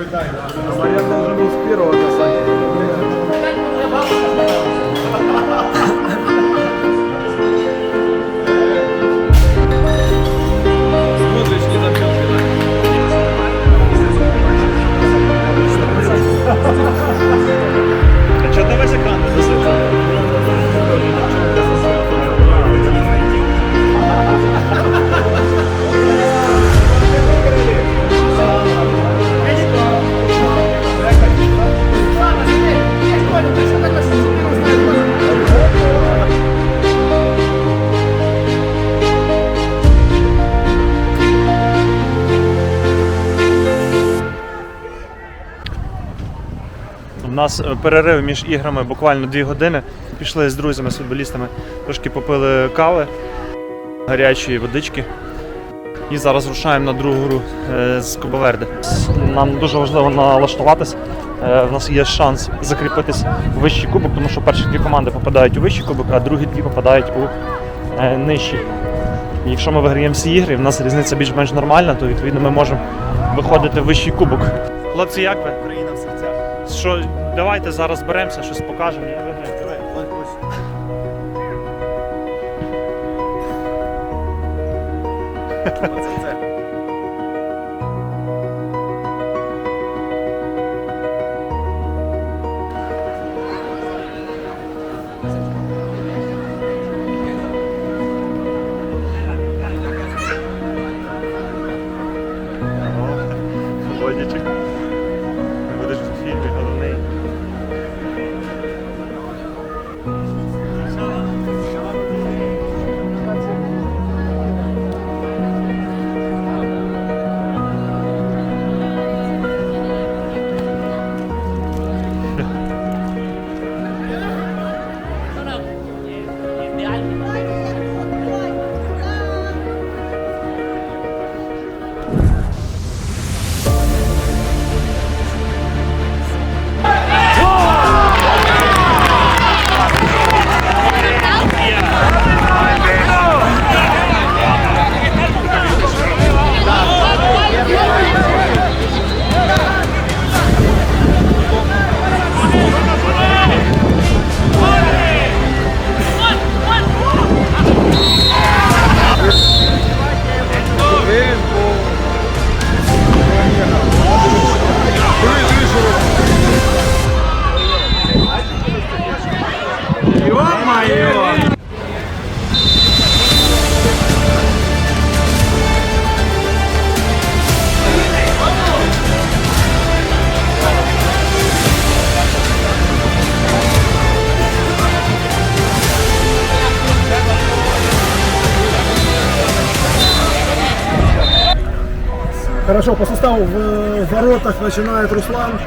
Марьян должен был с первого нас е, перерив між іграми буквально 2 години. Пішли з друзями, з футболістами, трошки попили кави, гарячої водички. І зараз рушаємо на другу гру е, з Кобаверде. Нам дуже важливо налаштуватись. Е, В нас є шанс закріпитись у вищий кубок, тому що перші дві команди попадають у вищий кубок, а другі дві попадають у е, нижчий. Якщо ми виграємо всі ігри, в нас різниця більш-менш нормальна, то відповідно ми можемо виходити в вищий кубок. Хлопці, як ви? Україна в серцях. Що, давайте зараз беремося, щось покажемо Я виграю. Давай, ось. Оце Хорошо, по составу в э, воротах начинает Руслан.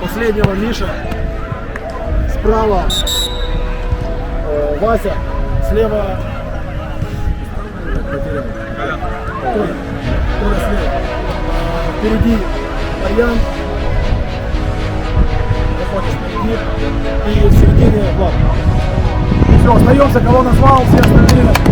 Последнего Миша. Справа э, Вася. Слева Толя. Толя Впереди Марьян. И в середине Влад. Все, остаемся, кого назвал, все остальные.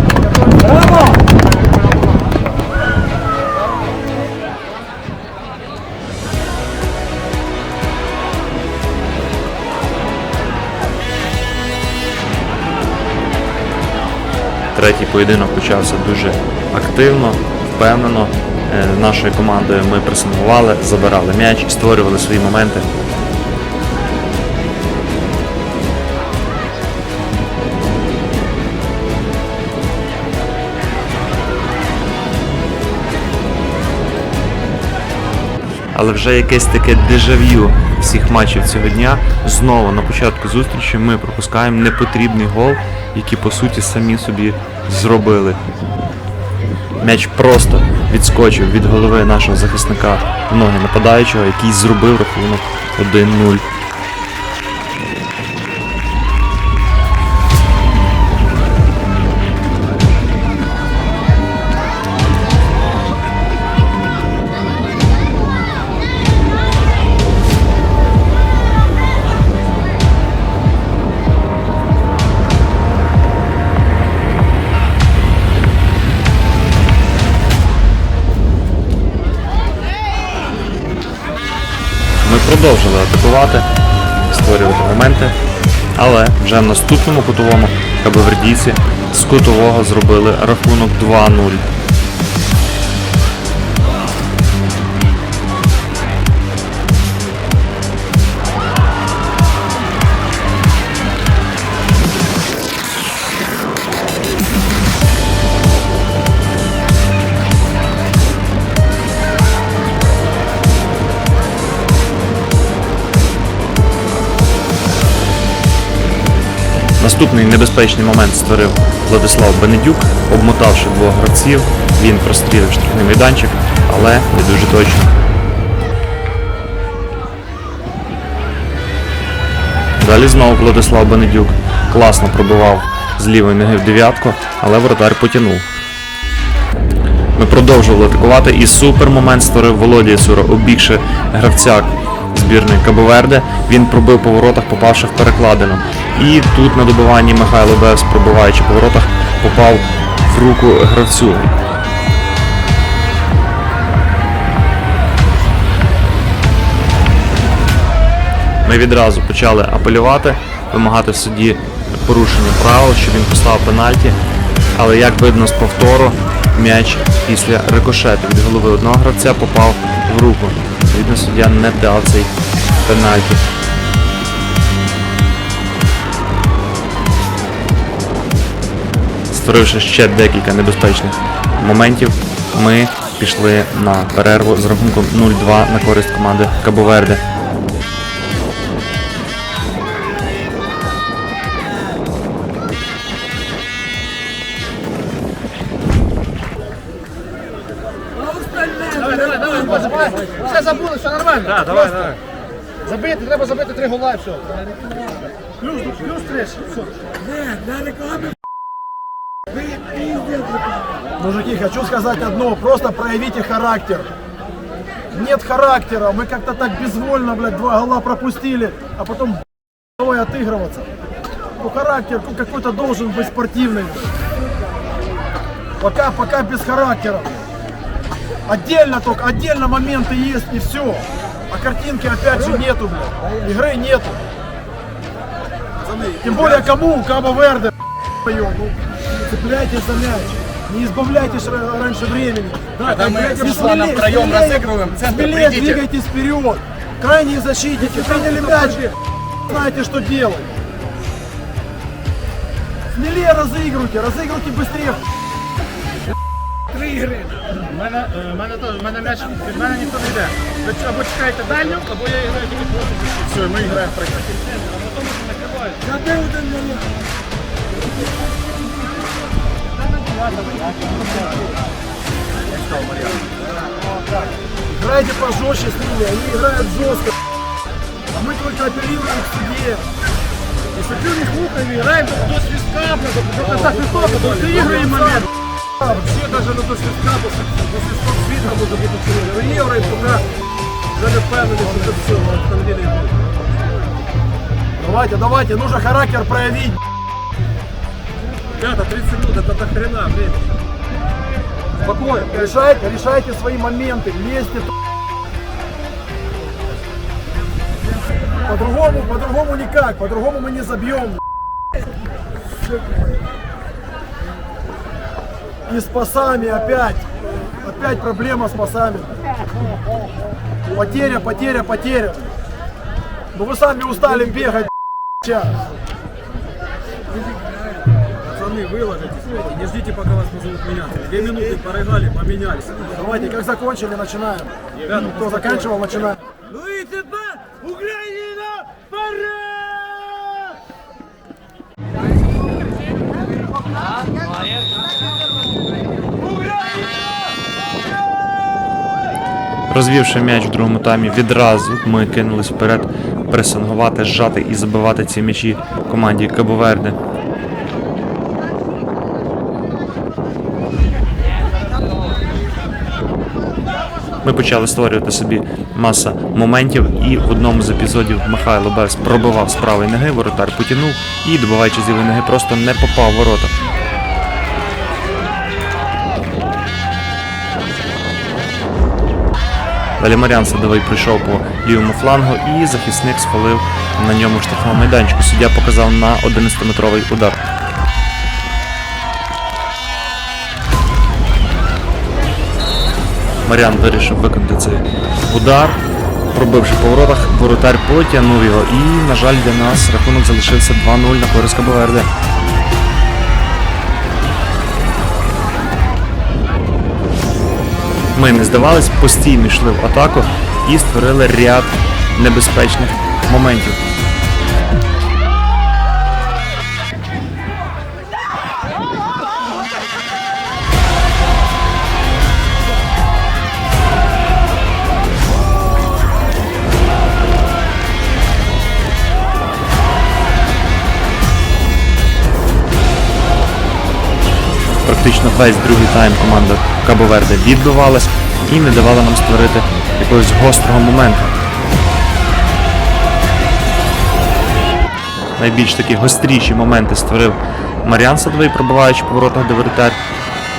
Поєдинок почався дуже активно, впевнено. Е, Нашою командою ми пресингували, забирали м'яч створювали свої моменти. Але вже якесь таке дежав'ю всіх матчів цього дня. Знову на початку зустрічі ми пропускаємо непотрібний гол, який по суті самі собі зробили. М'яч просто відскочив від голови нашого захисника в ноги нападаючого, який зробив рахунок 1-0. Продовжили атакувати, створювати моменти. Але вже в наступному кутовому кабевердійці з кутового зробили рахунок 2-0. Наступний небезпечний момент створив Владислав Бенедюк, обмотавши двох гравців. Він прострілив штрафний майданчик, але не дуже точно. Далі знову Владислав Бенедюк класно пробивав з лівої ноги в дев'ятку, але воротар потягнув. Ми продовжували атакувати і супер момент створив Володя Яцура, обігши гравця збірної Кабоверде. Він пробив по воротах, попавши в перекладину. І тут на добиванні Михайло Бевс, пробиваючи по воротах, попав в руку гравцю. Ми відразу почали апелювати, вимагати в порушення правил, щоб він поставив пенальті. Але як видно з повтору, м'яч після рикошету від голови одного гравця попав в руку. Відповідно, суддя не дав цей пенальті. Створивши ще декілька небезпечних моментів, ми пішли на перерву з рахунком 0-2 на користь команди Кабоверде. Три гола і все. Плюс, плюс три, все. Мужики, хочу сказать одно, просто проявите характер. Нет характера, мы как-то так безвольно, блядь, два гола пропустили, а потом давай отыгрываться. Ну характер ну, какой-то должен быть спортивный. Пока, пока без характера. Отдельно только, отдельно моменты есть и все. А картинки опять же нету, блядь. Игры нету. Тем более кому? Кабо Верде. Ну, цепляйтесь за мяч. Не избавляйтесь ра- раньше времени. Да, Когда мы с Русланом втроем смелее, разыгрываем, центр смелее придите. двигайтесь вперед. Крайние защитники, приняли мяч. Знаете, что делать. Смелее разыгрывайте, разыгрывайте быстрее. У мене, е, мене, м'яч, від мене ніхто не йде. Ви або чекаєте дальню, або я граю тільки проти. Все, ми граємо прекрасно. Играйте пожестче с ними, они играют жестко. А мы только апеллируем к себе. І соперник луками граємо до свистка, до, до свистка, до доігруємо момент. Всі навіть не до свистка, бо до свисток світла може бути цілий. Доіграємо, поки вже не впевнені, що це все, на самом деле буде. Давайте, давайте, нужно характер проявить. Ребята, 30 секунд, это до хрена, блин. Спокойно. Решайте, решайте свои моменты, лезьте. т- По-другому, по-другому никак, по-другому мы не забьем. И с пасами опять. Опять проблема с пасами. Потеря, потеря, потеря. Ну вы сами устали бегать. час. Пацаны, выложитесь, не ждите, пока вас позовут меняться. Две минуты порыгали, поменялись. Давайте, как закончили, начинаем. Кто заканчивал, начинаем. Ну и тепер Україна вперед! Розвівши м'яч в другому таймі, відразу ми кинулись вперед пресингувати, зжати і забивати ці м'ячі команді Кабоверде. Ми почали створювати собі маса моментів, і в одному з епізодів Михайло Бевс пробивав з правої ноги, воротар потягнув і, добиваючи з лівої ноги, просто не попав в ворота. Далі Мар'ян Садовий прийшов по лівому флангу і захисник схвалив на ньому штрафному майданчику. Суддя показав на 11-метровий удар. Мар'ян вирішив виконати цей удар, пробивши по воротах, воротар потягнув його і, на жаль, для нас рахунок залишився 2-0 на користь Кабоверде. Ми не здавались, постійно йшли в атаку і створили ряд небезпечних моментів. Практично весь другий тайм команда Кабоверде відбивалась і не давала нам створити якогось гострого моменту. Найбільш такі гостріші моменти створив Мар'ян Садовий, пробиваючи по воротах, де воротар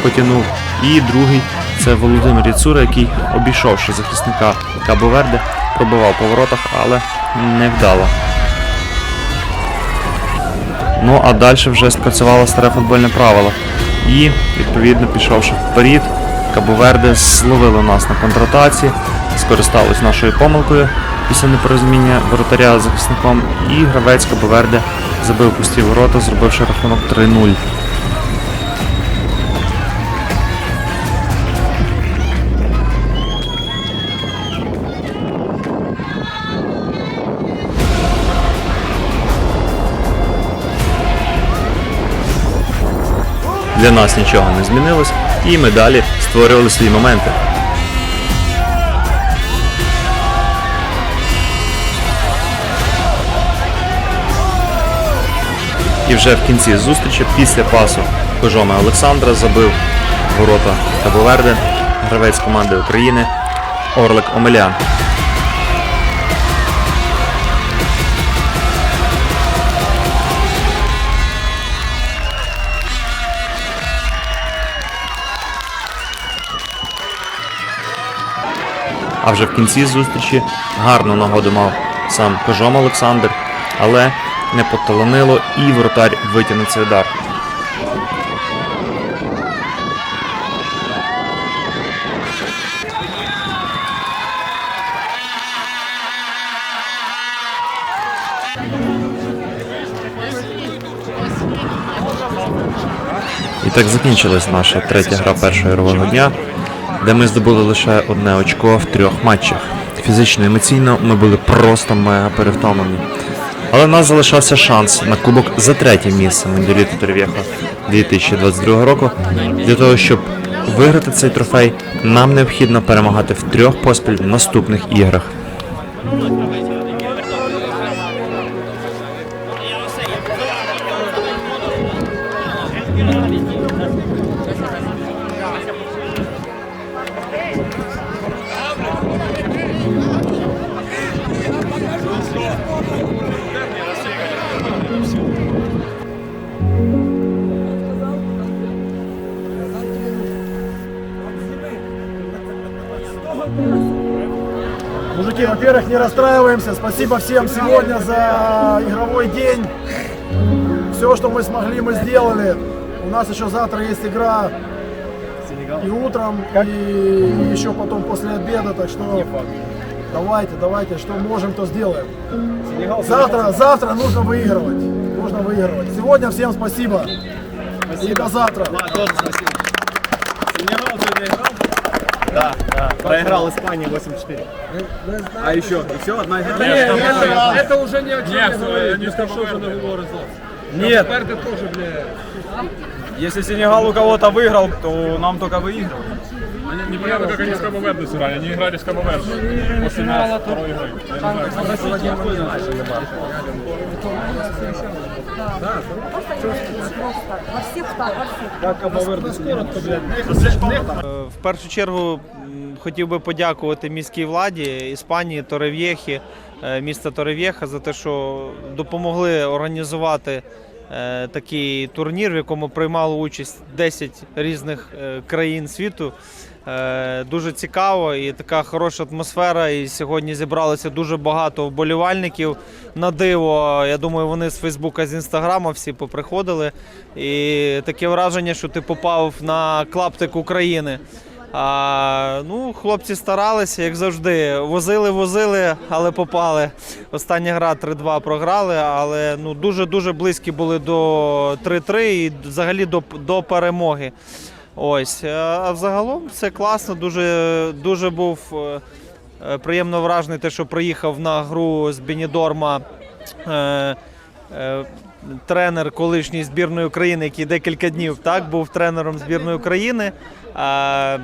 потягнув. І другий це Володимир Яцура, який, обійшовши захисника Кабоверде, пробивав по воротах, але не вдало. Ну а далі вже спрацювало старе футбольне правило. І, відповідно, пішовши вперед, Кабоверде зловили нас на контратаці, скористалось нашою помилкою після непорозуміння воротаря захисником, і гравець Кабоверде забив пусті ворота, зробивши рахунок 3-0. Для нас нічого не змінилось, і ми далі створювали свої моменти. І вже в кінці зустрічі, після пасу Кожома Олександра забив ворота Кабоверде, гравець команди України Орлик Омелян. А вже в кінці зустрічі гарну нагоду мав сам Кожом Олександр, але не поталанило і воротар витягнув цей удар. І так закінчилась наша третя гра першого ігрового дня, де ми здобули лише одне очко в трьох матчах. Фізично і емоційно ми були просто мега перевтомлені. Але в нас залишався шанс на кубок за третє місце Мендоліто Торвєхо 2022 року. Для того, щоб виграти цей трофей, нам необхідно перемагати в трьох поспіль наступних іграх. Мужики, во-первых, не расстраиваемся. Спасибо всем сегодня за игровой день. Все, что мы смогли, мы сделали. У нас еще завтра есть игра и утром, и еще потом после обеда. Так что давайте, давайте, что можем, то сделаем. Завтра, завтра нужно выигрывать. Нужно выигрывать. Сегодня всем спасибо. И до завтра. Проиграл Испания 8-4. А еще, еще одна игра. Это, это уже не о чем не говорить. Не скажу, что договор Нет, Теперь ты тоже, бля. если Сенегал у кого-то выиграл, то нам только выигрывать. Непонятно, как они с Кабо-Верде сыграли. Они играли с Кабо-Верде после нас второй игры. Я не знаю, всех. В першу чергу хотів би подякувати міській владі Іспанії, Торев'єхі, е, міста Торев'єха за те, що допомогли організувати е, такий турнір, в якому приймало участь 10 різних е, країн світу. Е, Дуже цікаво і така хороша атмосфера. І сьогодні зібралося дуже багато вболівальників. На диво, я думаю, вони з Фейсбука, з Інстаграма всі поприходили. І таке враження, що ти попав на клаптик України. А, ну, хлопці старалися, як завжди. Возили, возили, але попали. Остання гра 3-2 програли, але ну, дуже-дуже близькі були до 3-3 і взагалі до, до перемоги. Ось. А взагалом все класно. Дуже, дуже був е, е, приємно вражений, те, що приїхав на гру з Бенідорма. Е, е, Тренер колишньої збірної України, який декілька днів так був тренером збірної України. Е,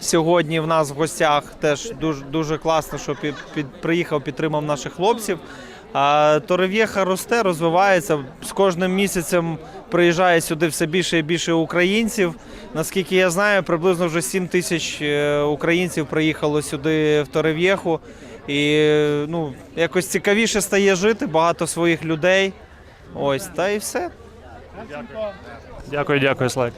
Сьогодні в нас в гостях теж дуже, дуже класно, що під, під, приїхав, підтримав наших хлопців. Торев'єха росте, розвивається. З кожним місяцем приїжджає сюди все більше і більше українців. Наскільки я знаю, приблизно вже 7 тисяч е, українців приїхало сюди в Торев'єху. І ну, якось цікавіше стає жити, багато своїх людей. Ось, та і все. Дякую, дякую, Слайк.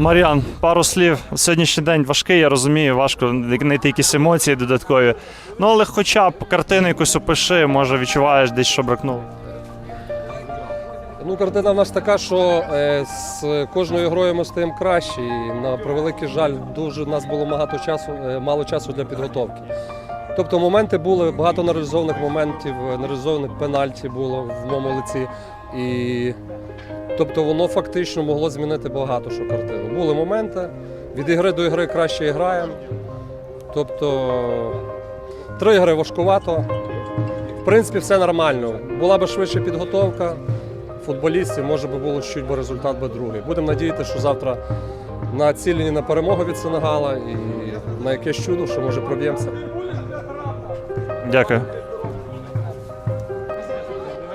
Мар'ян, пару слів. Сьогоднішній день важкий, я розумію, важко знайти якісь емоції додаткові. Ну, але хоча б картину якусь опиши, може відчуваєш десь, що бракнуло. Ну, картина в нас така, що е, з кожною грою ми стаємо краще. І на превеликий жаль, дуже в нас було багато часу, е, мало часу для підготовки. Тобто моменти були, багато нереалізованих моментів, нереалізованих пенальті було в моєму лиці. І тобто воно фактично могло змінити багато що картину. Були моменти, від ігри до ігри краще граємо. Тобто три ігри важкувато. В принципі, все нормально. Була би швидше підготовка футболістів, може би було чуть би результат би другий. Будемо надіятися, що завтра націлені на перемогу від Сенегала і на якесь чудо, що може проб'ємося. Дякую.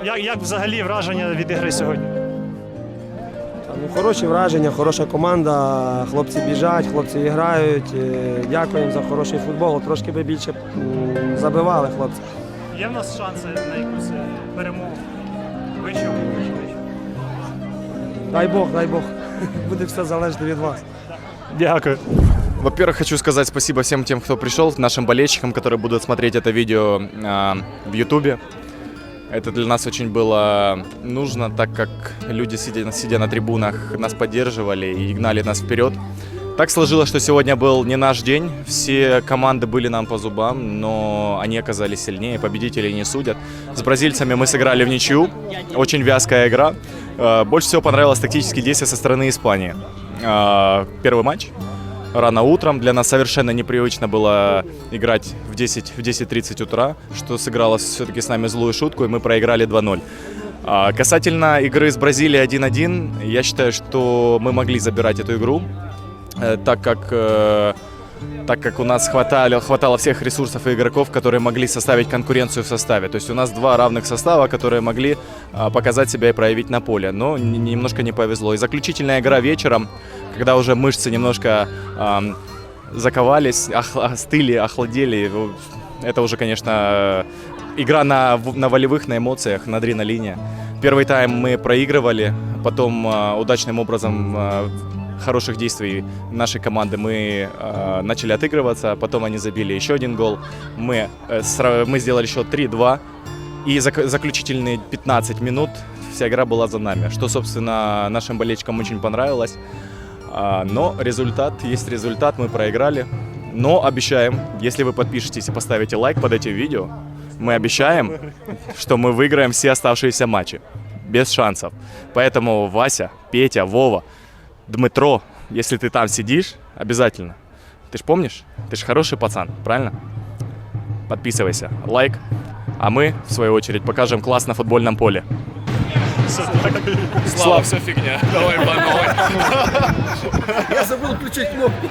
Як, як взагалі враження від ігри сьогодні? Ну, хороші враження, хороша команда. Хлопці біжать, хлопці грають. Е, Дякуємо за хороший футбол. Трошки би більше м, забивали хлопці. Є в нас шанси на якусь е, перемогу? Вище, вище, вище. Дай Бог, дай Бог. Буде все залежати від вас. Дякую. Во-первых, хочу сказать спасибо всем тем, кто пришел, нашим болельщикам, которые будут смотреть это видео а, в Ютубе. Это для нас очень было нужно, так как люди, сидя, сидя на трибунах, нас поддерживали и гнали нас вперед. Так сложилось, что сегодня был не наш день. Все команды были нам по зубам, но они оказались сильнее. Победителей не судят. С бразильцами мы сыграли в ничью. Очень вязкая игра. Э, Больше всего понравилось тактические действия со стороны Испании. Э, Первый матч рано утром. Для нас совершенно непривычно было играть в 10 в 10.30 утра, что сыграло все-таки с нами злую шутку, и мы проиграли 2-0. А, Касательно игры с Бразилией 1-1, я считаю, что мы могли забирать эту игру, э, так как э, так как у нас хватало, хватало всех ресурсов и игроков, которые могли составить конкуренцию в составе. То есть у нас два равных состава, которые могли а, показать себя и проявить на поле. Но немножко не повезло. И заключительная игра вечером, когда уже мышцы немножко ам, заковались, ох- остыли, охладели. ну, Это уже, конечно, игра на, на волевых, на эмоциях, на адреналине. Первый тайм мы проигрывали, потом э, удачным образом э, хороших действий нашей команды мы э, начали отыгрываться, потом они забили еще один гол. Мы, э, сра- мы сделали счет 3-2, и зак- заключительные 15 минут вся игра была за нами, что, собственно, нашим болельщикам очень понравилось. А, Но результат есть результат, мы проиграли. Но обещаем, если вы подпишетесь и поставите лайк под этим видео, мы обещаем, что мы выиграем все оставшиеся матчи. Без шансов. Поэтому Вася, Петя, Вова, Дмитро, если ты там сидишь, обязательно. Ты ж помнишь? Ты ж хороший пацан, правильно? Подписывайся, лайк. А мы, в свою очередь, покажем класс на футбольном поле. Слава, все фигня. Давай по новой. Я забыл включить кнопку.